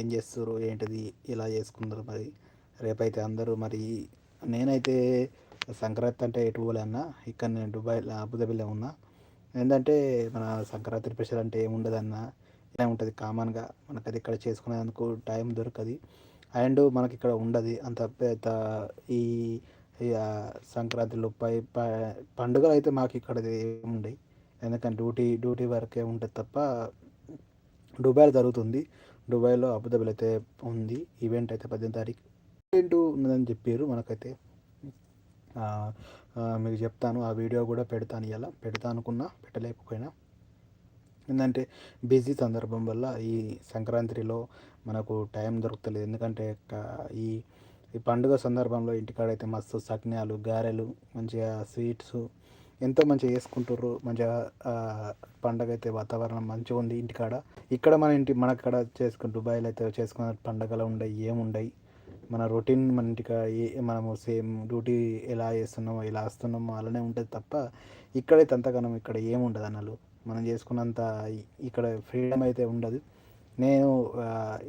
ఏం చేస్తారు ఏంటిది? ఇలా చేసుకున్నారు మరి? రేపైతే అందరూ మరి నేనైతే సంక్రాంతి అంటే ఎటు పోలే అన్న. ఇక్కడ నేను దుబాయ్ అబుదాబిలో ఉన్నా. ఏంటంటే మన సంక్రాంతి స్పెషల్ అంటే ఏముండదన్నా ఇలా ఉంటుంది కామన్గా. మనకు అది ఇక్కడ చేసుకునేందుకు టైం దొరకదు. అండ్ మనకి ఇక్కడ ఉండదు అంత పెద్ద ఈ సంక్రాంతిలో పై పండుగలు అయితే మాకు ఇక్కడ ఉండవు ఎందుకంటే డ్యూటీ డ్యూటీ వరకే ఉంటుంది తప్ప దుబాయ్ జరుగుతుంది. దుబాయ్లో అబుదాబిలో అయితే ఉంది. ఈవెంట్ అయితే పద్దెనిమిది తారీఖు ఈవెంట్ ఉన్నదని చెప్పారు. మనకైతే మీకు చెప్తాను. ఆ వీడియో కూడా పెడతాను ఇలా పెడతా అనుకున్నా పెట్టలేకపోయినా. ఏంటంటే బిజీ సందర్భం వల్ల ఈ సంక్రాంతిలో మనకు టైం దొరుకుతలేదు. ఎందుకంటే ఈ ఈ పండుగ సందర్భంలో ఇంటికాడైతే మస్తు సగ్నాలు గారెలు మంచిగా స్వీట్స్ ఎంతో మంచిగా చేసుకుంటారు మంచిగా పండగ అయితే వాతావరణం మంచిగా ఉంది ఇంటికాడ. ఇక్కడ మన ఇంటి మన కాడ చేసుకుని దుబాయ్లో అయితే చేసుకున్న పండగలు ఉండవు ఏముండయి. మన రొటీన్ మన ఇంటికి మనము సేమ్ డ్యూటీ ఎలా చేస్తున్నామో ఎలా వస్తున్నామో అలానే ఉంటుంది తప్ప ఇక్కడైతే అంతగానం ఇక్కడ ఏముండదు అన్నలు. మనం చేసుకున్నంత ఇక్కడ ఫ్రీడమ్ అయితే ఉండదు. నేను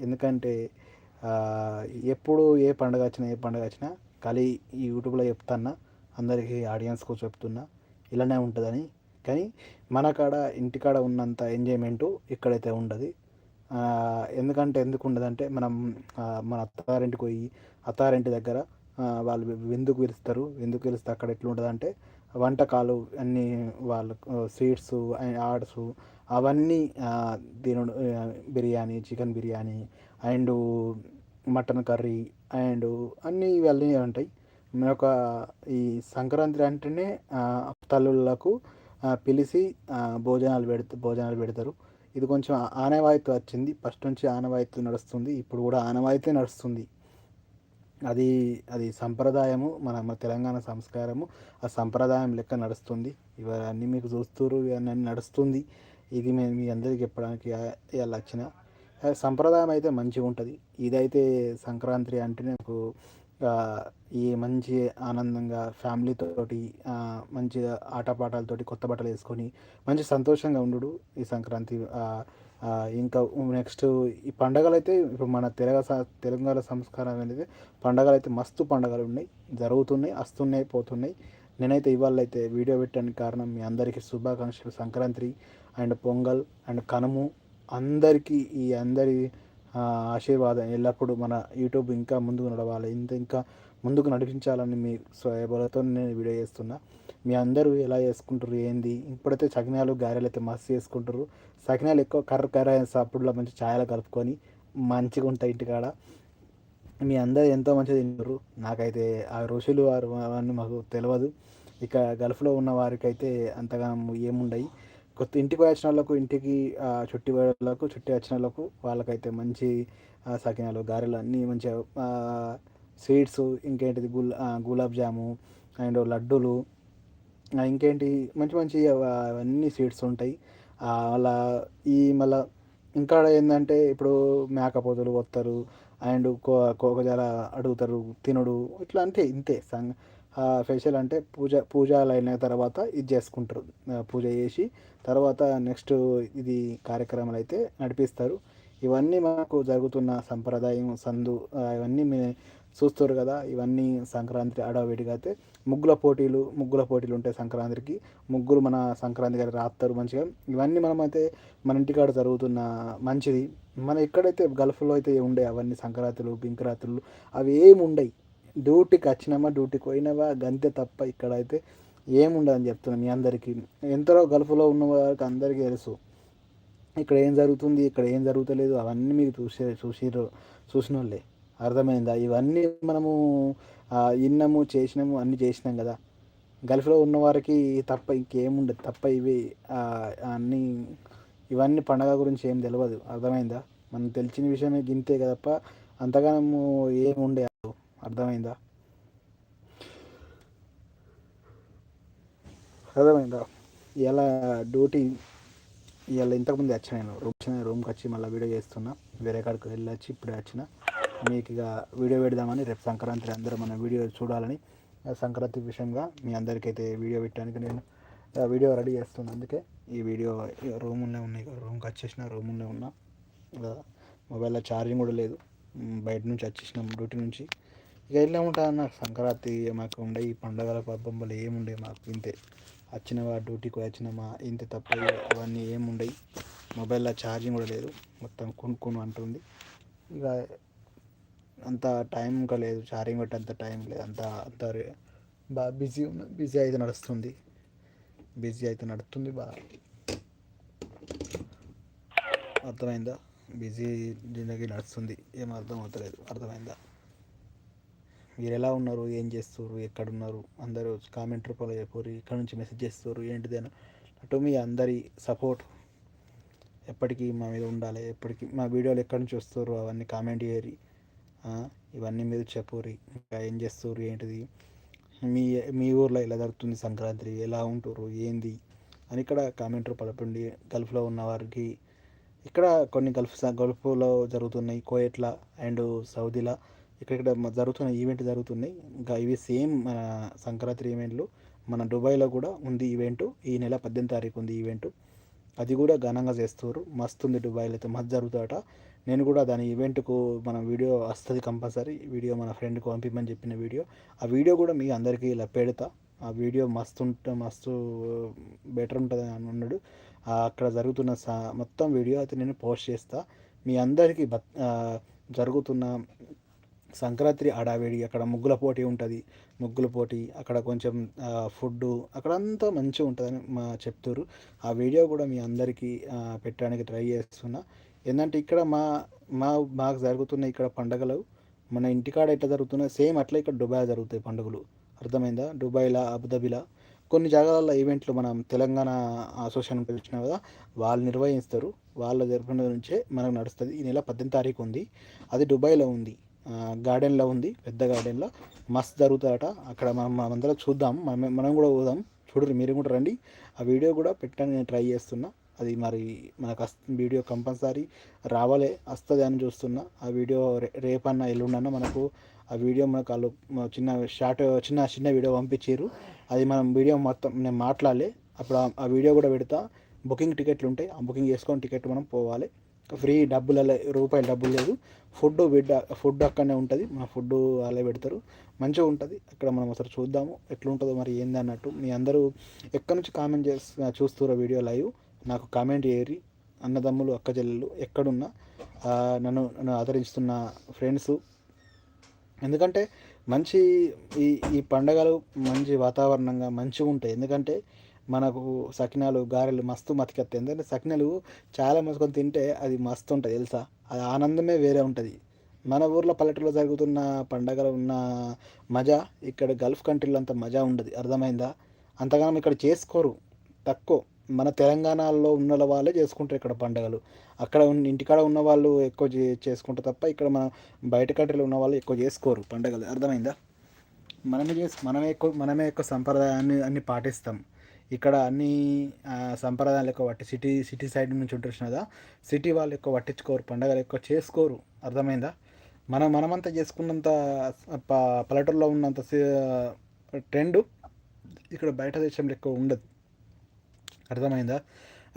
ఎందుకంటే ఎప్పుడు ఏ పండుగ వచ్చినా ఏ పండుగ వచ్చినా ఖాళీ యూట్యూబ్లో చెప్తున్నా అందరికీ ఆడియన్స్కు చెప్తున్నా ఇలానే ఉంటుందని. కానీ మన కాడ ఇంటికాడ ఉన్నంత ఎంజాయ్మెంటు ఇక్కడైతే ఉండదు. ఎందుకంటే ఎందుకు ఉండదంటే మనం మన అత్తారింటికి పోయి అత్తారింటి దగ్గర వాళ్ళు ఎందుకు పిలుస్తారు ఎందుకు పిలిస్తే అక్కడ ఎట్లా వంటకాలు అన్నీ వాళ్ళు స్వీట్స్ ఆడ్స్ అవన్నీ దీని biryani chicken biryani and mutton curry and అన్నీ ఇవన్నీ ఉంటాయి. ఒక ఈ సంక్రాంతి అంటేనే తల్లులకు పిలిచి భోజనాలు పెడత భోజనాలు పెడతారు. ఇది కొంచెం ఆనవాయితీ వచ్చింది. ఫస్ట్ నుంచి ఆనవాయితీ నడుస్తుంది. ఇప్పుడు కూడా ఆనవాయితీ నడుస్తుంది. అది అది సంప్రదాయము. మన మన తెలంగాణ సంస్కారము. ఆ సంప్రదాయం లెక్క నడుస్తుంది. ఇవన్నీ మీకు చూస్తారు ఇవన్నీ నడుస్తుంది. ఇది మేము మీ అందరికీ చెప్పడానికి ఇవాళ వచ్చిన సంప్రదాయం అయితే మంచిగా ఉంటుంది ఇదైతే సంక్రాంతి అంటే నాకు ఈ మంచి ఆనందంగా ఫ్యామిలీతోటి మంచిగా ఆటపాటలతోటి కొత్త బట్టలు వేసుకొని మంచి సంతోషంగా ఉండు ఈ సంక్రాంతి. ఇంకా నెక్స్ట్ ఈ పండగలు అయితే ఇప్పుడు మన తెలుగు తెలంగాణ సంస్కారం అనేది పండగలు అయితే మస్తు పండగలు ఉన్నాయి జరుగుతున్నాయి వస్తున్నాయి పోతున్నాయి. నేనైతే ఇవాళ అయితే వీడియో పెట్టడానికి కారణం మీ అందరికీ శుభాకాంక్షలు. సంక్రాంతి అండ్ పొంగల్ అండ్ కనుము అందరికీ ఈ అందరి ఆశీర్వాదం ఎల్లప్పుడూ మన యూట్యూబ్ ఇంకా ముందుకు నడవాలి. ఇంత ఇంకా ముందుకు నడిపించాలని మీ స్వయబలతో నేను వీడియో చేస్తున్నా. మీ అందరూ ఎలా చేసుకుంటారు ఏంది? ఇప్పుడైతే సకినాలు గారెలు అయితే మస్తు చేసుకుంటారు సకినాలు ఎక్కువ కర్ర కర్ర అప్పుడులో మంచి ఛాయలు కలుపుకొని మంచిగా ఉంటాయి ఇంటికాడ. మీ అందరూ ఎంతో మంచిగా తింటారు నాకైతే ఆ ఋషులు వారు అవన్నీ మాకు తెలియదు ఇక గల్ఫ్లో ఉన్న వారికైతే అంతగా ఏముండయి. కొత్త ఇంటికి వచ్చిన వాళ్ళకు ఇంటికి చుట్టి వాళ్ళకు చుట్టి వచ్చిన వాళ్ళకు వాళ్ళకైతే మంచి సకినాలు గారెలు అన్నీ మంచిగా స్వీట్స్ ఇంకేంటిది గుల్ గులాబ్ జాము అండ్ లడ్డూలు ఇంకేంటి మంచి మంచి అవన్నీ స్వీట్స్ ఉంటాయి. అలా ఈ మళ్ళా ఇంకా ఏంటంటే ఇప్పుడు మేకపోతులు వస్తారు అండ్ కో కోకజాల అడుగుతారు తినుడు ఇట్లా అంతే ఇంతే సంగ ఫెషల్ అంటే పూజ పూజలు అయిన తర్వాత ఇది చేసుకుంటారు. పూజ చేసి తర్వాత నెక్స్ట్ ఇది కార్యక్రమాలు అయితే నడిపిస్తారు. ఇవన్నీ మాకు జరుగుతున్న సంప్రదాయం సందు ఇవన్నీ చూస్తారు కదా ఇవన్నీ సంక్రాంతి అడవిడిగా అయితే ముగ్గుల పోటీలు ముగ్గుల పోటీలు ఉంటాయి సంక్రాంతికి. ముగ్గులు మన సంక్రాంతి గారు రాస్తారు మంచిగా. ఇవన్నీ మనం అయితే మన ఇంటికాడ జరుగుతున్న మంచిది. మన ఎక్కడైతే గల్ఫ్లో అయితే ఉండే అవన్నీ సంక్రాంతులు పింకరాత్రులు అవి ఏమి ఉండవు డ్యూటీకి వచ్చినామా డ్యూటీకి పోయినావా గంతే తప్ప ఇక్కడ అయితే ఏముండదని చెప్తున్నాను మీ అందరికీ. ఎంతలో గల్ఫ్లో ఉన్న వారికి అందరికీ తెలుసు. ఇక్కడ ఏం జరుగుతుంది ఇక్కడ ఏం జరుగుతలేదు అవన్నీ మీరు చూసే చూసిర్రు చూసిన వాళ్ళే అర్థమైందా? ఇవన్నీ మనము విన్నాము చేసినాము అన్నీ చేసినాం కదా. గల్ఫ్లో ఉన్నవారికి తప్ప ఇంకేముండదు. తప్ప ఇవి అన్నీ ఇవన్నీ పండగ గురించి ఏం తెలియదు అర్థమైందా? మనం తెలిసిన విషయమే గింతే కదప్ప. అంతగానము ఏముండే ఉండే అర్థమైందా? అర్థమైందా? ఇలా డ్యూటీ ఇవాళ ఇంతకుముందు వచ్చిన నేను. రూమ్ రూమ్కి వచ్చి మళ్ళీ వీడియో చేస్తున్నా. వేరే కాడికి వెళ్ళొచ్చి ఇప్పుడే వచ్చిన. మీకు ఇక వీడియో పెడదామని రేపు సంక్రాంతి అందరూ మన వీడియో చూడాలని సంక్రాంతి విషయంగా మీ అందరికైతే వీడియో పెట్టడానికి నేను వీడియో రెడీ చేస్తున్నాను అందుకే ఈ వీడియో రూమ్లోనే ఉన్నాయి. రూమ్కి వచ్చేసిన రూమ్లోనే ఉన్నా మొబైల్లో ఛార్జింగ్ కూడా లేదు. బయట నుంచి వచ్చేసినాం డ్యూటీ నుంచి. ఇక వెళ్ళే ఉంటా అన్న. సంక్రాంతి మాకు ఉండే ఈ పండుగల పబ్బొమ్మలు ఏముండే మాకు ఇంతే. వచ్చినవా డ్యూటీకి వచ్చినామా ఇంత తప్ప అవన్నీ ఏముండయి. మొబైల్లో ఛార్జింగ్ కూడా లేదు. మొత్తం కొనుక్కొని అంటుంది. ఇక అంత టైం ఇంకా లేదు. ఛార్జింగ్ పెట్టే అంత టైం లేదు. అంత అంత రే- బాగా బిజీ ఉన్న బిజీ అయితే నడుస్తుంది. బిజీ అయితే నడుస్తుంది బాగా అర్థమైందా? బిజీ జిందగీ నడుస్తుంది. ఏం అర్థం అవుతలేదు. అర్థమైందా? మీరు ఎలా ఉన్నారు? ఏం చేస్తారు ఎక్కడున్నారు? అందరూ కామెంట్ రూపంలో చెప్పారు ఇక్కడ నుంచి మెసేజ్ చేస్తారు ఏంటిది అని. అటు మీ అందరి సపోర్ట్ ఎప్పటికీ మా మీద ఉండాలి. ఎప్పటికీ మా వీడియోలు ఎక్కడి నుంచి వస్తారు అవన్నీ కామెంట్ చేయరు ఇవన్నీ మీరు చెప్పురి ఇంకా ఏం చేస్తారు ఏంటిది? మీ మీ ఊర్లో ఎలా జరుగుతుంది సంక్రాంతి? ఎలా ఉంటారు ఏంది? అని ఇక్కడ కామెంట్ రూపంలో గల్ఫ్లో ఉన్న వారికి ఇక్కడ కొన్ని గల్ఫ్ గల్ఫ్లో జరుగుతున్నాయి. కోయట్ల అండ్ సౌదీలో ఇక్కడ జరుగుతున్న ఈవెంట్ జరుగుతున్నాయి. ఇంకా ఇవి సేమ్ మన సంక్రాంతి ఈవెంట్లు మన దుబాయ్లో కూడా ఉంది ఈవెంట్ ఈ నెల పద్దెనిమిది తారీఖు ఉంది ఈవెంట్ అది కూడా ఘనంగా చేస్తారు మస్తు ఉంది దుబాయ్లో అయితే మస్తు జరుగుతాట నేను కూడా దాని ఈవెంట్కు మన వీడియో వస్తుంది కంపల్సరీ. వీడియో మన ఫ్రెండ్కి పంపించమని చెప్పిన వీడియో. ఆ వీడియో కూడా మీ అందరికీ ఇలా పెడతా. ఆ వీడియో మస్తు ఉంట మస్తు బెటర్ ఉంటుంది అని అన్నాడు. అక్కడ జరుగుతున్న సా మొత్తం వీడియో అయితే నేను పోస్ట్ చేస్తా. మీ అందరికీ జరుగుతున్న సంక్రాంతి హడావిడి అక్కడ ముగ్గుల పోటీ ఉంటుంది. ముగ్గుల పోటీ అక్కడ కొంచెం ఫుడ్ అక్కడ అంతా మంచిగా ఉంటుందని మా చెప్తారు ఆ వీడియో కూడా మీ అందరికీ పెట్టడానికి ట్రై చేస్తున్నా. ఏంటంటే ఇక్కడ మా మా మాకు జరుగుతున్న ఇక్కడ పండగలు మన ఇంటికాడ ఎట్లా జరుగుతున్నాయి సేమ్ అట్లా ఇక్కడ దుబాయ్ జరుగుతాయి పండుగలు. అర్థమైందా? దుబాయ్లా అబుదాబిలా. కొన్ని జాగాలలో ఈవెంట్లు మనం తెలంగాణ అసోసియేషన్ పిలిచిన కదా వాళ్ళు నిర్వహిస్తారు. వాళ్ళ జరిపిన నుంచే మనకు నడుస్తుంది. ఈ నెల పద్దెనిమిది తారీఖు ఉంది. అది దుబాయ్లో ఉంది. గార్డెన్లో ఉంది పెద్ద గార్డెన్లో. మస్తు జరుగుతుందట. అక్కడ మనం మనమందరం చూద్దాం. మనం మనం కూడా పోదాం. చూడరు మీరు కూడా రండి. ఆ వీడియో కూడా పెట్టడానికి నేను ట్రై చేస్తున్నా. అది మరి మనకు వీడియో కంపల్సరీ రావాలే వస్తుంది అని చూస్తున్నా. ఆ వీడియో రే రేపన్న ఎల్లుండన్న మనకు ఆ వీడియో మనకు వాళ్ళు చిన్న షార్ట్ చిన్న చిన్న వీడియో పంపించారు అది మనం వీడియో మొత్తం నేను మాట్లాడలే. అప్పుడు ఆ వీడియో కూడా పెడతా. బుకింగ్ టికెట్లు ఉంటాయి ఆ బుకింగ్ చేసుకొని టికెట్ మనం పోవాలి. ఫ్రీ డబ్బులు రూపాయలు డబ్బులు లేదు. ఫుడ్ బిడ్డ ఫుడ్ అక్కడనే ఉంటుంది. మన ఫుడ్ అలా పెడతారు. మంచిగా ఉంటుంది. అక్కడ మనం ఒకసారి చూద్దాము. ఎట్లుంటుందో మరి ఏంది అన్నట్టు. మీ అందరూ ఎక్కడి నుంచి కామెంట్ చేసి చూస్తున్న వీడియో లైవ్? నాకు కామెంట్ చేయరి అన్నదమ్ములు అక్క చెల్లెలు ఎక్కడున్నా నన్ను నన్ను ఆదరిస్తున్న ఫ్రెండ్స్. ఎందుకంటే మంచి ఈ ఈ పండగలు మంచి వాతావరణంగా మంచిగా ఉంటాయి ఎందుకంటే మనకు సకినాలు గారెలు మస్తు మతికెత్తాయి. ఎందుకంటే సకినాలు చాలా మసుకొని తింటే అది మస్తు ఉంటుంది తెలుసా? అది ఆనందమే వేరే ఉంటుంది. మన ఊర్లో పల్లెటూరులో జరుగుతున్న పండగలు ఉన్న మజా ఇక్కడ గల్ఫ్ కంట్రీలో అంత మజా ఉండదు. అర్థమైందా? అంతగానం ఇక్కడ చేసుకోరు. తక్కువ. మన తెలంగాణలో ఉన్న వాళ్ళే చేసుకుంటారు ఇక్కడ పండగలు. అక్కడ ఉన్న ఇంటికాడ ఉన్న వాళ్ళు ఎక్కువ చే- చేసుకుంటారు తప్ప ఇక్కడ మన బయట కంట్రీలో ఉన్న వాళ్ళు ఎక్కువ చేసుకోరు పండగలు. అర్థమైందా? మనమే చేసి మనమే ఎక్కువ మనమే ఎక్కువ సంప్రదాయాన్ని అన్ని పాటిస్తాం. ఇక్కడ అన్ని సంప్రదాయాలు ఎక్కువ పట్టి సిటీ సిటీ సైడ్ నుంచి ఉంటారు కదా? సిటీ వాళ్ళు ఎక్కువ పట్టించుకోరు పండగలు ఎక్కువ చేసుకోరు. అర్థమైందా? మనం మనమంతా చేసుకున్నంత పల్లెటూరులో ఉన్నంత ట్రెండ్ ఇక్కడ బయట దేశంలో ఎక్కువ ఉండదు. అర్థమైందా?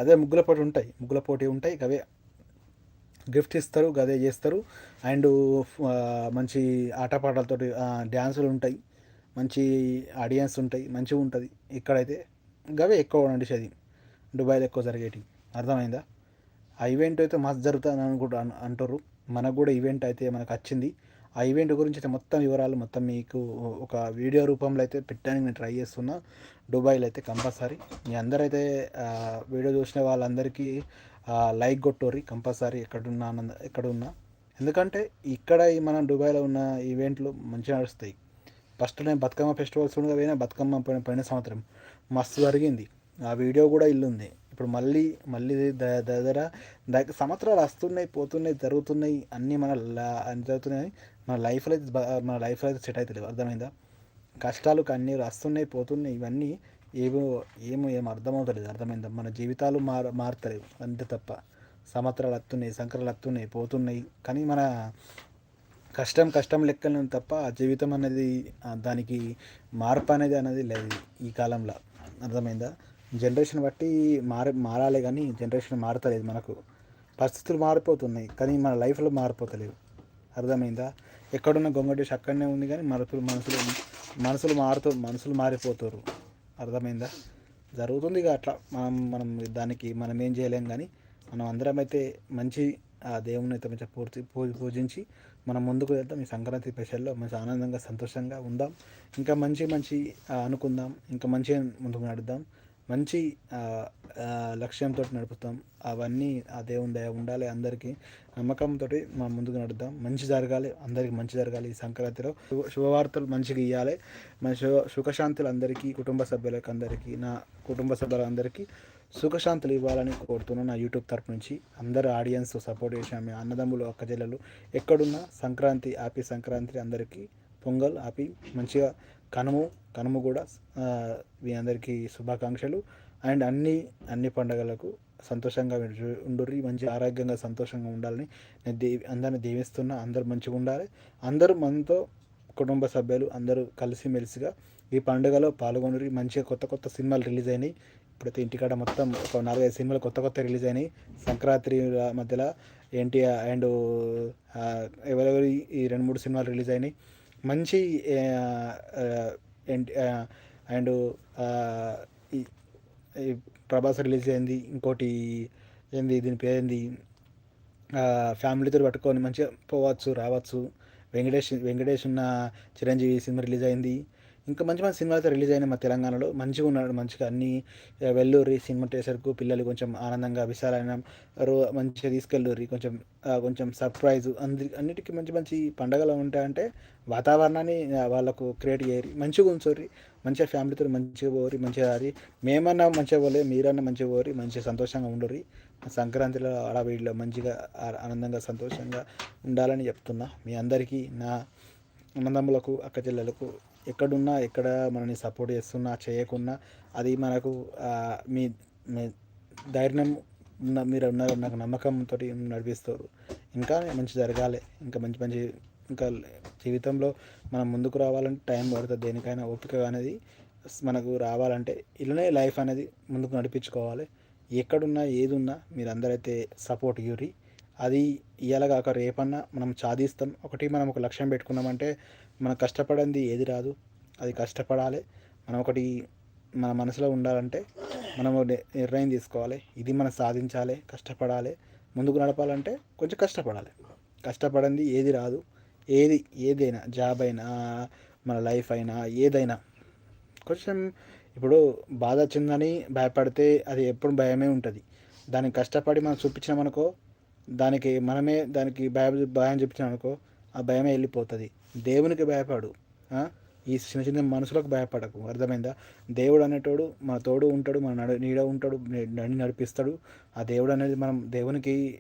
అదే ముగ్గుల పోటీ ఉంటాయి. ముగ్గుల పోటీ ఉంటాయి. అవే గిఫ్ట్ ఇస్తారు గదే చేస్తారు. అండ్ మంచి ఆటపాటలతో డ్యాన్సులు ఉంటాయి. మంచి ఆడియన్స్ ఉంటాయి. మంచిగా ఉంటుంది. ఇక్కడైతే గవే ఎక్కువ నడిచేది దుబాయ్లో ఎక్కువ జరిగేటివి. అర్థమైందా? ఆ ఈవెంట్ అయితే మస్తు జరుగుతుంది అనుకుంటా కూడా అంటారు మనకు కూడా ఈవెంట్ అయితే మనకు వచ్చింది. ఆ ఈవెంట్ గురించి అయితే మొత్తం వివరాలు మొత్తం మీకు ఒక వీడియో రూపంలో అయితే పెట్టడానికి నేను ట్రై చేస్తున్నా. దుబాయ్లో అయితే కంపల్సరీ. మీ అందరైతే వీడియో చూసిన వాళ్ళందరికీ లైక్ కొట్టోరి కంపల్సరీ ఎక్కడున్నా ఆనంద ఎక్కడున్నా. ఎందుకంటే ఇక్కడ మనం దుబాయ్లో ఉన్న ఈవెంట్లు మంచిగా నడుస్తాయి. ఫస్ట్ నేను బతుకమ్మ ఫెస్టివల్స్ ఉండగా పోయినా బతుకమ్మ పోయిన పోయిన సంవత్సరం. మస్తు జరిగింది. ఆ వీడియో కూడా ఇల్లుంది. ఇప్పుడు మళ్ళీ మళ్ళీ ద- దగ్గర దగ్గర సంవత్సరాలు వస్తున్నాయి పోతున్నాయి జరుగుతున్నాయి అన్నీ మన అన్ని జరుగుతున్నాయి. మన లైఫ్లో అయితే మన లైఫ్లో అయితే సెట్ అవుతలేవు. అర్థమైందా? కష్టాలు కన్నీరు వస్తున్నాయి పోతున్నాయి ఇవన్నీ ఏమో ఏమో ఏం అర్థమవుతలేదు. అర్థమైందా? మన జీవితాలు మార మారుతలేవు. అంతే తప్ప. సంవత్సరాలు వస్తున్నాయి సంక్రాలు వస్తున్నాయి పోతున్నాయి. కానీ మన కష్టం కష్టం లెక్కలు తప్ప ఆ జీవితం అనేది దానికి మార్పు అనేది అనేది లేదు ఈ కాలంలో. అర్థమైందా? జనరేషన్ బట్టి మార మారాలి కానీ జనరేషన్ మారతలేదు మనకు. పరిస్థితులు మారిపోతున్నాయి కానీ మన లైఫ్లో మారిపోతలేవు. అర్థమైందా? ఎక్కడున్న గొంగటేష్ అక్కడనే ఉంది కానీ మనసులు మనసులు మనసులు మారుతూ మనసులు మారిపోతారు. అర్థమైందా? జరుగుతుంది ఇక అట్లా. మనం మనం దానికి మనం ఏం చేయలేం కానీ మనం అందరం అయితే మంచి ఆ దేవుని అయితే మంచిగా పూర్తి పూజ పూజించి మనం ముందుకు వెళ్తాం ఈ సంక్రాంతి స్పెషల్లో మంచి ఆనందంగా సంతోషంగా ఉందాం. ఇంకా మంచి మంచి అనుకుందాం. ఇంకా మంచిగా ముందుకు నడుద్దాం. మంచి లక్ష్యంతో నడుపుతాం. అవన్నీ ఆ దేవుని దయ ఉండాలి అందరికీ. నమ్మకంతో మనం ముందుకు నడుద్దాం. మంచి జరగాలి. అందరికీ మంచి జరగాలి ఈ సంక్రాంతిలో. శుభవార్తలు మంచిగా ఇవ్వాలి మన శుభ సుఖశాంతులు అందరికీ కుటుంబ సభ్యులకు అందరికీ నా కుటుంబ సభ్యులందరికీ సుఖశాంతులు ఇవ్వాలని కోరుతున్నాను నా యూట్యూబ్ తరపు నుంచి. అందరు ఆడియన్స్ సపోర్ట్ చేసాము మీ అన్నదమ్ములు అక్క జిల్లలు ఎక్కడున్నా సంక్రాంతి హ్యాపీ సంక్రాంతి అందరికీ పొంగల్ హ్యాపీ మంచిగా కనుము కనుము కూడా మీ అందరికీ శుభాకాంక్షలు. అండ్ అన్ని అన్ని పండుగలకు సంతోషంగా ఉండుర్రి మంచి ఆరోగ్యంగా సంతోషంగా ఉండాలని నేను దేవి అందరిని దీవిస్తున్నా అందరూ మంచిగా ఉండాలి. అందరూ మనతో కుటుంబ సభ్యులు అందరూ కలిసిమెలిసిగా ఈ పండుగలో పాల్గొని మంచిగా కొత్త కొత్త సినిమాలు రిలీజ్ అయినాయి. ఇప్పుడైతే ఇంటికాడ మొత్తం ఒక నాలుగైదు సినిమాలు కొత్త కొత్త రిలీజ్ అయినాయి. సంక్రాంతి మధ్యలో ఏంటి అండ్ ఎవరెవరు ఈ రెండు మూడు సినిమాలు రిలీజ్ అయినాయి. మంచి అండ్ ప్రభాస్ రిలీజ్ అయింది. ఇంకోటి ఏంది దీని పేరేంది? ఫ్యామిలీతో పట్టుకొని మంచిగా పోవచ్చు రావచ్చు. వెంకటేష్ వెంకటేష్ ఉన్న చిరంజీవి సినిమా రిలీజ్ అయింది. ఇంకా మంచి మంచి సినిమాలు అయితే రిలీజ్ అయినాయి మా తెలంగాణలో. మంచిగా ఉన్నాడు మంచిగా. అన్ని వెల్లూరి సినిమా చేసరికి పిల్లలు కొంచెం ఆనందంగా విశాలైన మంచిగా తీసుకెళ్ళూరి. కొంచెం కొంచెం సర్ప్రైజ్ అంది అన్నిటికీ మంచి మంచి పండగలు ఉంటాయంటే వాతావరణాన్ని వాళ్ళకు క్రియేట్ చేయరు మంచిగా ఉంచోరి. మంచిగా ఫ్యామిలీతో మంచిగా పోరి మంచిగా అది. మేమన్నా మంచిగా పోలే మీరన్నా మంచిగా పోరి మంచిగా సంతోషంగా ఉండరు సంక్రాంతిలో ఆడవీడిలో మంచిగా ఆనందంగా సంతోషంగా ఉండాలని చెప్తున్నా. మీ అందరికీ నా అన్నదమ్ములకు అక్క చెల్లెలకు ఎక్కడున్నా ఎక్కడ మనల్ని సపోర్ట్ చేస్తున్నా చేయకున్నా అది మనకు మీ మీ ధైర్యం ఉన్న మీరు ఉన్నారు నాకు నమ్మకంతో నడిపిస్తారు. ఇంకా మంచి జరగాలి. ఇంకా మంచి మంచి ఇంకా జీవితంలో మనం ముందుకు రావాలంటే టైం పడుతుంది. దేనికైనా ఓపిక అనేది మనకు రావాలంటే ఇలానే లైఫ్ అనేది ముందుకు నడిపించుకోవాలి. ఎక్కడున్నా ఏది ఉన్నా మీరు అందరైతే సపోర్ట్ ఇవ్వరి అది ఇవాళ కాక రేపన్నా మనం సాధిస్తాం. ఒకటి మనం ఒక లక్ష్యం పెట్టుకున్నామంటే మనం కష్టపడింది ఏది రాదు. అది కష్టపడాలి. మనం ఒకటి మన మనసులో ఉండాలంటే మనం నిర్ణయం తీసుకోవాలి. ఇది మనం సాధించాలి కష్టపడాలి. ముందుకు నడపాలంటే కొంచెం కష్టపడాలి. కష్టపడింది ఏది రాదు. ఏది ఏదైనా జాబ్ అయినా మన లైఫ్ అయినా ఏదైనా. కొంచెం ఇప్పుడు బాధ వచ్చిందని భయపడితే అది ఎప్పుడు భయమే ఉంటుంది. దానికి కష్టపడి మనం చూపించినామనుకో దానికి మనమే దానికి భయ భయం చూపించినామనుకో ఆ భయమే వెళ్ళిపోతుంది. దేవునికి భయపడు ఈ చిన్న చిన్న మనసులకు భయపడకు. అర్థమైందా? దేవుడు అనేటోడు మన తోడు ఉంటాడు మన నడు నీడ ఉంటాడు నడి నడిపిస్తాడు. ఆ దేవుడు అనేది మనం దేవునికి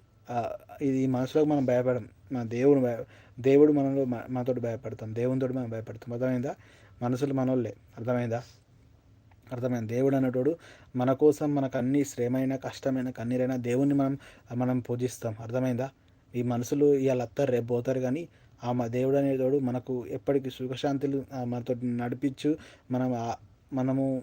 ఇది మనసులోకి మనం భయపడం. మన దేవుడు దేవుడు మనలో మనతో భయపడతాం. దేవునితో మనం భయపడతాం. అర్థమైందా? మనసులు మనోళ్ళే. అర్థమైందా? అర్థమైంది. దేవుడు అనేటోడు మన కోసం మనకు అన్ని శ్రమైన కష్టమైన కన్నీరైనా దేవుణ్ణి మనం మనం పూజిస్తాం. అర్థమైందా? ఈ మనసులు ఇవాళ అత్తారు రేపు పోతారు కానీ ఆ మా దేవుడు అనేటోడు మనకు ఎప్పటికీ సుఖశాంతులు మనతో నడిపించు. మనం మనము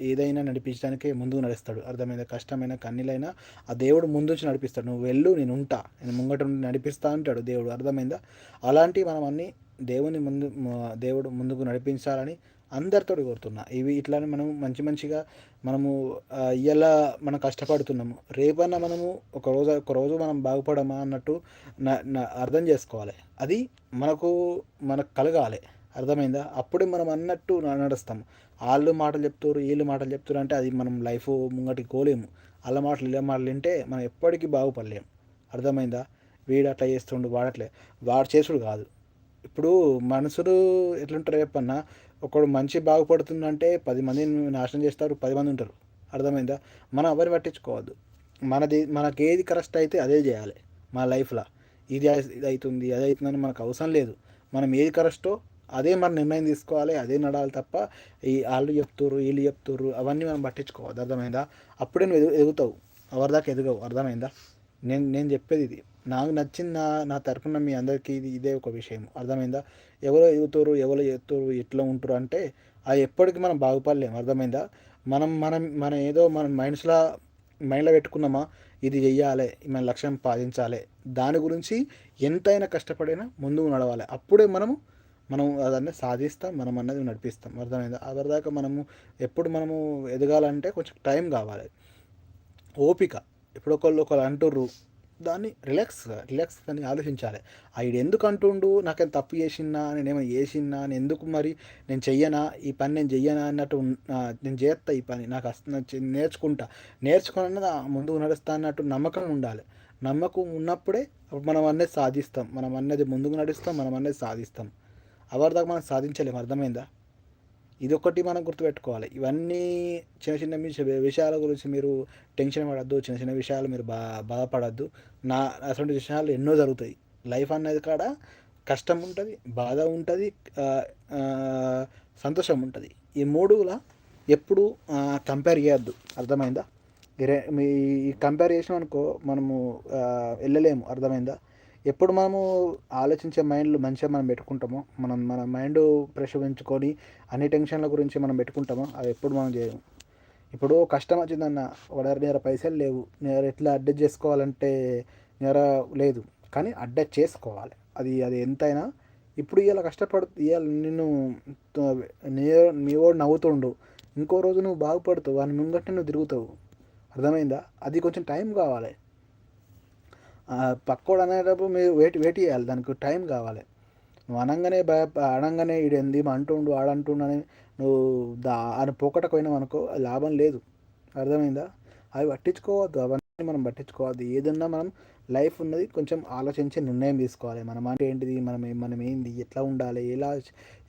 ఏదైనా నడిపించడానికి ముందుకు నడుస్తాడు. అర్థమైన కష్టమైన కన్నీలైనా ఆ దేవుడు ముందుంచి నడిపిస్తాడు. నువ్వు వెళ్ళు నేను ఉంటా. నేను ముంగట నడిపిస్తా అంటాడు దేవుడు. అర్థమైందా? అలాంటి మనం అన్నీ దేవుని ముందు దేవుడు ముందుకు నడిపించాలని అందరితో కోరుతున్నా ఇవి ఇట్లానే మనం మంచి మంచిగా మనము ఇలా మనం కష్టపడుతున్నాము. రేపన్నా మనము ఒక రోజు ఒక రోజు మనం బాగుపడమా అన్నట్టు అర్థం చేసుకోవాలి. అది మనకు మనకు కలగాలి. అర్థమైందా? అప్పుడే మనం అన్నట్టు నడుస్తాం వాళ్ళు మాటలు చెప్తారు వీళ్ళు మాటలు చెప్తారు అంటే అది మనం లైఫ్ ముంగటికి కోలేము వాళ్ళ మాటలు ఇలా మాటలు వింటే మనం ఎప్పటికీ బాగుపడలేము అర్థమైందా? వీడు అట్లా చేస్తుండు వాడట్లే వాడు చేసుడు కాదు. ఇప్పుడు మనుషులు ఎట్లుంటారు చెప్పన్నా? ఒకడు మంచి బాగుపడుతుందంటే పది మందిని నాశనం చేస్తారు పది మంది ఉంటారు. అర్థమైందా? మనం ఎవరిని పట్టించుకోవద్దు. మనది మనకి ఏది కరెక్ట్ అయితే అదే చేయాలి మన లైఫ్లో. ఇది ఇది అవుతుంది అది అవుతుందని మనకు అవసరం లేదు. మనం ఏది కరెక్టో అదే మన నిర్ణయం తీసుకోవాలి అదే నడాలి తప్ప ఈ వాళ్ళు చెప్తుర్రు వీళ్ళు చెప్తుర్రు అవన్నీ మనం పట్టించుకోవద్దు. అర్థమైందా? అప్పుడే నువ్వు ఎదుగు ఎదుగుతావు. ఎవరిదాకా ఎదుగవు. అర్థమైందా? నేను నేను చెప్పేది ఇది. నాకు నచ్చింది నా నా తరపున మీ అందరికీ ఇది ఇదే ఒక విషయం. అర్థమైందా? ఎవరో ఎగుతారు ఎవరో ఎత్తురు ఎట్లా ఉంటారు అంటే అది ఎప్పటికీ మనం బాగుపడలేము అర్థమైందా? మనం మనం మనం ఏదో మన మైండ్స్లో మైండ్లో పెట్టుకున్నామా? ఇది చెయ్యాలి మన లక్ష్యం పాటించాలి. దాని గురించి ఎంతైనా కష్టపడినా ముందుకు నడవాలి. అప్పుడే మనము మనం అదన్నీ సాధిస్తాం మనం అన్నది నడిపిస్తాం. అర్థమైందా? అదరిదాకా మనము ఎప్పుడు మనము ఎదగాలంటే కొంచెం టైం కావాలి. ఓపిక. ఇప్పుడు ఒకళ్ళు ఒకళ్ళు అంటుర్రు దాన్ని రిలాక్స్ రిలాక్స్ అని ఆలోచించాలి. ఆయన ఎందుకు అంటుండు నాకేం తప్పు చేసినా నేను ఏమైనా చేసినా నేను ఎందుకు మరి నేను చెయ్యనా ఈ పని నేను చెయ్యనా అన్నట్టు నేను చేస్తా ఈ పని. నాకు వస్తున్న నేర్చుకుంటా. నేర్చుకున్నది ముందుకు నడుస్తా అన్నట్టు నమ్మకం ఉండాలి. నమ్మకం ఉన్నప్పుడే మనం అనేది సాధిస్తాం. మనం అనేది ముందుకు నడుస్తాం మనం అనేది సాధిస్తాం. అవరిదాకా మనం సాధించలేము అర్థమైందా? ఇది ఒకటి మనం గుర్తుపెట్టుకోవాలి. ఇవన్నీ చిన్న చిన్న విషయాల గురించి మీరు టెన్షన్ పడద్దు చిన్న చిన్న విషయాలు మీరు బా బాధపడద్దు. నా అటువంటి విషయాలు ఎన్నో జరుగుతాయి. లైఫ్ అనేది కాడ కష్టం ఉంటుంది బాధ ఉంటుంది సంతోషం ఉంటుంది. ఈ మూడులా ఎప్పుడు కంపేర్ చేయొద్దు. అర్థమైందా? మీ కంపేర్ చేసినాం అనుకో మనము వెళ్ళలేము. అర్థమైందా? ఎప్పుడు మనము ఆలోచించే మైండ్లు మంచిగా మనం పెట్టుకుంటామో మనం మన మైండ్ ప్రెషర్ పెంచుకొని అన్ని టెన్షన్ల గురించి మనం పెట్టుకుంటామో అది ఎప్పుడు మనం చేయము. ఇప్పుడు కష్టం వచ్చిందన్న వాడి దగ్గర పైసలు లేవు నేను ఎట్లా అడ్జస్ట్ చేసుకోవాలంటే నేర లేదు కానీ అడ్జస్ట్ చేసుకోవాలి. అది అది ఎంతైనా ఇప్పుడు ఇలా కష్టపడు ఇవాళ నిన్ను నీ వాడు నవ్వుతుండు ఇంకో రోజు నువ్వు బాగుపడుతావు వాని ముంగట్టే నువ్వు తిరుగుతావు. అర్థమైందా? అది కొంచెం టైం కావాలి. పక్కోడు అనేటప్పుడు మీరు వెయిట్ వెయిట్ చేయాలి. దానికి టైం కావాలి. నువ్వు అనగానే భయ అనగానే ఈడు ఎంది అంటుండు ఆడంటుండని నువ్వు దా అని పోకటకు పోయినావు అనుకో లాభం లేదు. అర్థమైందా? అవి పట్టించుకోవద్దు. అవన్నీ మనం పట్టించుకోవద్దు. ఏదన్నా మనం లైఫ్ ఉన్నది కొంచెం ఆలోచించి నిర్ణయం తీసుకోవాలి. మనం అంటే ఏంటిది? మనం మనం ఏంది? ఎట్లా ఉండాలి? ఎలా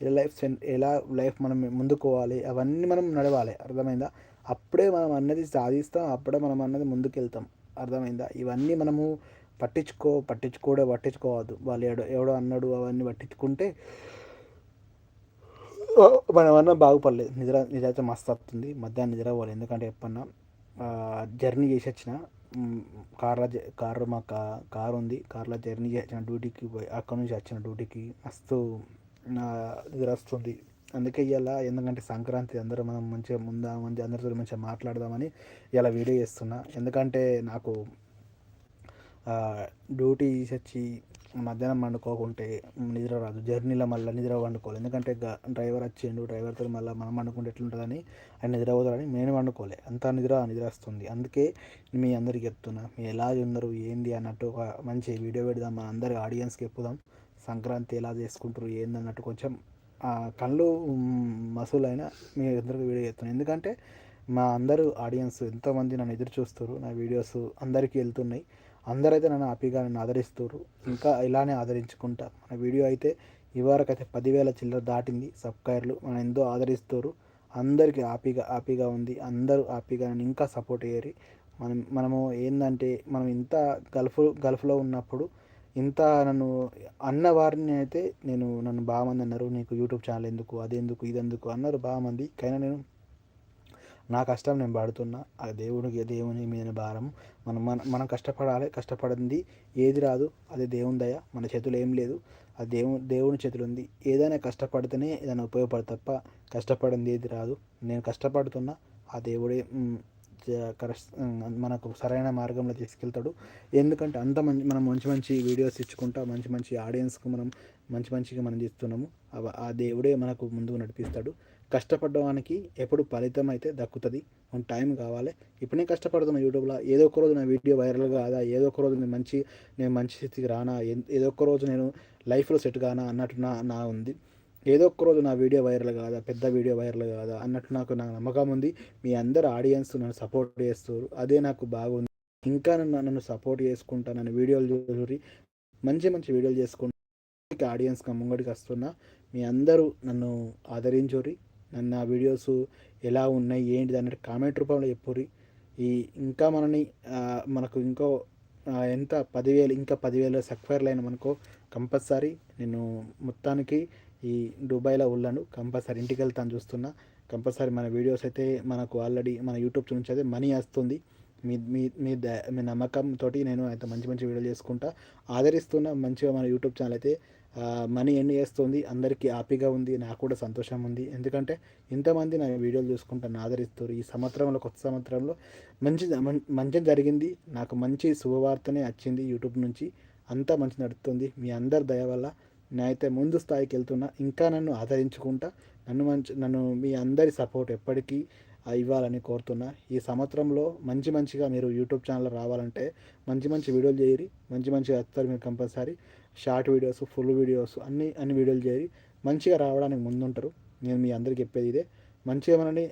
ఎలా లైఫ్ ఎలా లైఫ్ మనం ముందుకోవాలి అవన్నీ మనం నడవాలి. అర్థమైందా? అప్పుడే మనం అన్నది సాధిస్తాం. అప్పుడే మనం అన్నది ముందుకు వెళ్తాం అర్థమైందా? ఇవన్నీ మనము పట్టించుకో పట్టించుకోడే పట్టించుకోవద్దు. వాళ్ళు ఎవడో ఎవడో అన్నాడు అవన్నీ పట్టించుకుంటే మనం అన్న బాగుపడలేదు. నిద్ర నిద్ర అయితే మస్తు వస్తుంది మధ్యాహ్నం నిద్ర పోవాలి ఎందుకంటే ఎప్పన్నా జర్నీ చేసి వచ్చిన కార్లో కారు మా కారు ఉంది. కార్లో జర్నీ చేసిన డ్యూటీకి పోయి అక్కడ నుంచి వచ్చిన డ్యూటీకి మస్తు నిద్ర వస్తుంది. అందుకే ఇవాళ ఎందుకంటే సంక్రాంతి అందరూ మనం మంచిగా ముందా మంచి అందరితో మంచిగా మాట్లాడదామని ఇలా వీడియో చేస్తున్నా. ఎందుకంటే నాకు డ్యూటీ వచ్చి మధ్యాహ్నం వండుకోకుంటే నిద్ర రాదు. జర్నీలో మళ్ళీ నిద్ర వండుకోవాలి ఎందుకంటే డ్రైవర్ వచ్చిండు డ్రైవర్తో మళ్ళీ మనం వండుకుంటే ఎట్లుంటుందని ఆయన నిద్ర పోతాడని నేను వండుకోలే అంత నిద్ర నిద్ర వస్తుంది. అందుకే మీ అందరికి చెప్తున్నా మీరు ఎలా ఉన్నారు ఏంది అన్నట్టు ఒక మంచి వీడియో పెడదాం. మన అందరి ఆడియన్స్కి చెప్పుదాం. సంక్రాంతి ఎలా చేసుకుంటారు ఏంది అన్నట్టు కొంచెం కళ్ళు మసులైన మీ అందరికి వీడియో చెప్తున్నాను ఎందుకంటే మా అందరూ ఆడియన్స్ ఎంతోమంది నన్ను ఎదురు చూస్తారు నా వీడియోస్ అందరికీ వెళ్తున్నాయి. అందరైతే నన్ను హ్యాపీగా నన్ను ఆదరిస్తారు ఇంకా ఇలానే ఆదరించుకుంటా. మన వీడియో అయితే ఇవరకు అయితే పదివేల చిల్లర దాటింది సబ్స్క్రైబర్లు. మనం ఎంతో ఆదరిస్తారు అందరికీ హ్యాపీగా హ్యాపీగా ఉంది. అందరూ హ్యాపీగా నన్ను ఇంకా సపోర్ట్ అయ్యారు మనం మనము ఏంటంటే మనం ఇంత గల్ఫ్ గల్ఫ్లో ఉన్నప్పుడు ఇంత నన్ను అన్న వారిని అయితే నేను నన్ను బాగా మంది అన్నారు. నీకు యూట్యూబ్ ఛానల్ ఎందుకు అదెందుకు ఇదెందుకు అన్నారు బాగా మంది. కానీ నేను నా కష్టం నేను పడుతున్నా ఆ దేవుడికి దేవుని మీద భారం. మనం మన మనం కష్టపడాలి కష్టపడింది ఏది రాదు అది దేవుని దయ మన చేతులు ఏం లేదు అది దేవు దేవుని చేతులు ఉంది. ఏదైనా కష్టపడితేనే ఏదైనా ఉపయోగపడు తప్ప కష్టపడింది ఏది రాదు. నేను కష్టపడుతున్నా ఆ దేవుడే మనకు సరైన మార్గంలో తీసుకెళ్తాడు. ఎందుకంటే అంత మంచి మనం మంచి మంచి వీడియోస్ ఇచ్చుకుంటా మంచి మంచి ఆడియన్స్కి మనం మంచి మంచిగా మనం ఇస్తున్నాము ఆ దేవుడే మనకు ముందుకు నడిపిస్తాడు. కష్టపడ్డవానికి ఎప్పుడు ఫలితం అయితే దక్కుతుంది. మనం టైం కావాలి. ఇప్పుడు నేను కష్టపడుతున్నా యూట్యూబ్లో ఏదో ఒక రోజు నా వీడియో వైరల్ కాదా ఏదో ఒక రోజు నేను మంచి నేను మంచి స్థితికి రానా ఏదో ఒక రోజు నేను లైఫ్లో సెట్ కానా అన్నట్టు నా నా ఉంది. ఏదో ఒక రోజు నా వీడియో వైరల్ కాదా పెద్ద వీడియో వైరల్ కాదా అన్నట్టు నాకు నాకు నమ్మకం ఉంది. మీ అందరు ఆడియన్స్ నన్ను సపోర్ట్ చేస్తారు. అదే నాకు బాగుంది. ఇంకా నన్ను నన్ను సపోర్ట్ చేసుకుంటా నన్ను వీడియోలు చూసి మంచి మంచి వీడియోలు చేసుకుంటా ఆడియన్స్గా ముంగడికి వస్తున్నా. మీ అందరూ నన్ను ఆదరించురి. నన్ను ఆ వీడియోస్ ఎలా ఉన్నాయి ఏంటిది అన్నట్టు కామెంట్ రూపంలో చెప్పుర్రి. ఈ ఇంకా మనని మనకు ఇంకో ఎంత? పదివేలు ఇంకా పదివేలు సక్వైర్లు అయినామనుకో కంపల్సరీ నేను మొత్తానికి ఈ దుబాయ్లో ఉన్నాను. కంపల్సరీ ఇంటికి వెళ్తాను చూస్తున్నా. కంపల్సరీ మన వీడియోస్ అయితే మనకు ఆల్రెడీ మన యూట్యూబ్ నుంచి అయితే మనీ వస్తుంది. మీ మీ మీ ద మీ నమ్మకంతో నేను అయితే మంచి మంచి వీడియోలు చేసుకుంటా. ఆదరిస్తున్న మంచిగా మన యూట్యూబ్ ఛానల్ అయితే మనీ ఎన్ని చేస్తుంది అందరికీ హ్యాపీగా ఉంది నాకు కూడా సంతోషం ఉంది. ఎందుకంటే ఇంతమంది నా వీడియోలు చూసుకుంటాను ఆదరిస్తారు. ఈ సంవత్సరంలో కొత్త సంవత్సరంలో మంచి మంచి జరిగింది. నాకు మంచి శుభవార్తనే వచ్చింది యూట్యూబ్ నుంచి. అంతా మంచి నడుస్తుంది. మీ అందరి దయ వల్ల నేనైతే ముందు స్థాయికి వెళ్తున్నా. ఇంకా నన్ను ఆదరించుకుంటా. నన్ను మంచి నన్ను మీ అందరి సపోర్ట్ ఎప్పటికీ ఇవ్వాలని కోరుతున్నా. ఈ సంవత్సరంలో మంచి మంచిగా మీరు యూట్యూబ్ ఛానల్ రావాలంటే మంచి మంచి వీడియోలు చేయరి. మంచి మంచిగా వస్తారు మీరు compulsory. Short videos full videos అన్ని అన్ని వీడియోలు చేయి మంచిగా రావడానికి ముందుంటారు. నేను మీ అందరికి చెప్పేది ఇదే. మంచిగా మనని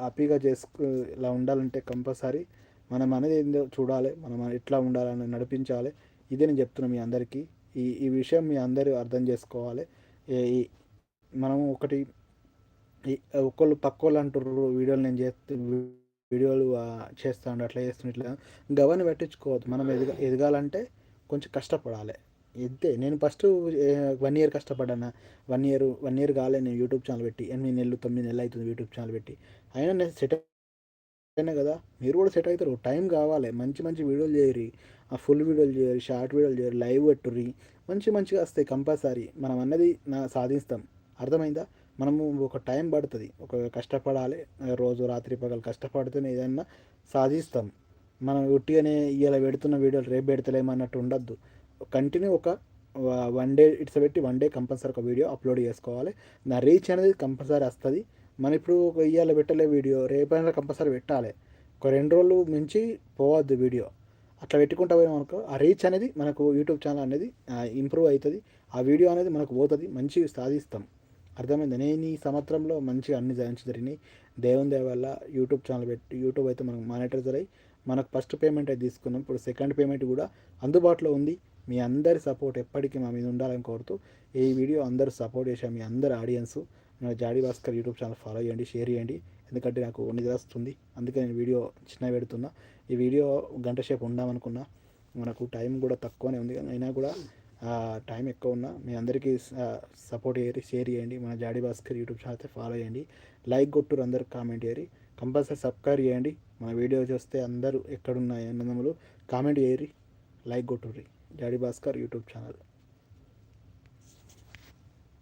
హ్యాపీగా చేసుకు ఇలా ఉండాలంటే కంపల్సరీ మనం అనేది ఏందో చూడాలి మనం ఎట్లా ఉండాలని నడిపించాలి. ఇదే నేను చెప్తున్నాను మీ అందరికీ. ఈ ఈ విషయం మీ అందరూ అర్థం చేసుకోవాలి. ఈ మనం ఒకటి ఒకళ్ళు పక్కోళ్ళు అంటారు వీడియోలు నేను చేస్తూ వీడియోలు చేస్తాను అట్లా చేస్తాను ఇట్లా. గవని పెట్టించుకోవద్దు. మనం ఎదగ ఎదగాలంటే కొంచెం కష్టపడాలి. ఇంతే నేను ఫస్ట్ వన్ ఇయర్ కష్టపడ్డాను? వన్ ఇయర్ వన్ ఇయర్ కాలే నేను యూట్యూబ్ ఛానల్ పెట్టి ఎనిమిది నెలలు తొమ్మిది నెలలు అవుతుంది యూట్యూబ్ ఛానల్ పెట్టి. అయినా నేను సెట్ అయినా కదా మీరు కూడా సెట్ అవుతారు. టైం కావాలి. మంచి మంచి వీడియోలు చేయరి. ఫుల్ వీడియోలు చేయరు షార్ట్ వీడియోలు చేయరు లైవ్ పెట్టుర్రి. మంచి మంచిగా వస్తాయి కంపల్సరీ. మనం అన్నది నా సాధిస్తాం. అర్థమైందా? మనము ఒక టైం పడుతుంది. ఒక కష్టపడాలి. రోజు రాత్రి పగలు కష్టపడితేనే ఏదైనా సాధిస్తాం. మనం ఉట్టిగానే ఇలా పెడుతున్న వీడియోలు రేపు పెడతలేమన్నట్టు ఉండద్దు. కంటిన్యూ ఒక వన్ డే ఇట్స్ పెట్టి వన్ డే కంపల్సరీ ఒక వీడియో అప్లోడ్ చేసుకోవాలి. నా రీచ్ అనేది కంపల్సరీ వస్తుంది. మనం ఇప్పుడు ఒక ఇవాళ పెట్టలే వీడియో రేపైనా కంపల్సరీ పెట్టాలి. ఒక రెండు రోజులు మించి పోవద్దు వీడియో అట్లా పెట్టుకుంటా పోయినాం అనుకో ఆ రీచ్ అనేది మనకు యూట్యూబ్ ఛానల్ అనేది ఇంప్రూవ్ అవుతుంది ఆ వీడియో అనేది మనకు పోతుంది. మంచి సాధిస్తాం. అర్థమైంది? నేను ఈ సంవత్సరంలో మంచిగా అన్ని మంచి జరిగినాయి. దేవుని దేవ వల్ల యూట్యూబ్ ఛానల్ పెట్టి యూట్యూబ్ అయితే మనకు మానిటైజర్ అయ్యి మనకు ఫస్ట్ పేమెంట్ అయితే తీసుకున్నాం. ఇప్పుడు సెకండ్ పేమెంట్ కూడా అందుబాటులో ఉంది. మీ అందరి సపోర్ట్ ఎప్పటికీ మా మీద ఉండాలని కోరుతూ ఈ వీడియో అందరూ సపోర్ట్ చేసే మీ అందరి ఆడియన్స్ నా Jadi Bhaskar YouTube channel follow చేయండి షేర్ చేయండి. ఎందుకంటే నాకు నిద్ర వస్తుంది. అందుకే నేను వీడియో చిన్న పెడుతున్నా. ఈ వీడియో గంట సేపు ఉందామనుకున్నా. మనకు టైం కూడా తక్కువనే ఉంది. అయినా కూడా టైం ఎక్కువ ఉన్నా మీ అందరికీ సపోర్ట్ చేయరి షేర్ చేయండి. మన జాడీ భాస్కర్ యూట్యూబ్ ఛానల్ అయితే ఫాలో చేయండి. లైక్ కొట్టురు అందరు కామెంట్ చేయరు కంపల్సరీ సబ్స్క్రైబ్ చేయండి. మన వీడియో చూస్తే అందరూ ఎక్కడున్నాయి అన్నదమ్ములు కామెంట్ చేయరు లైక్ కొట్టుర్రి. జాడీ భాస్కర్ యూట్యూబ్ ఛానల్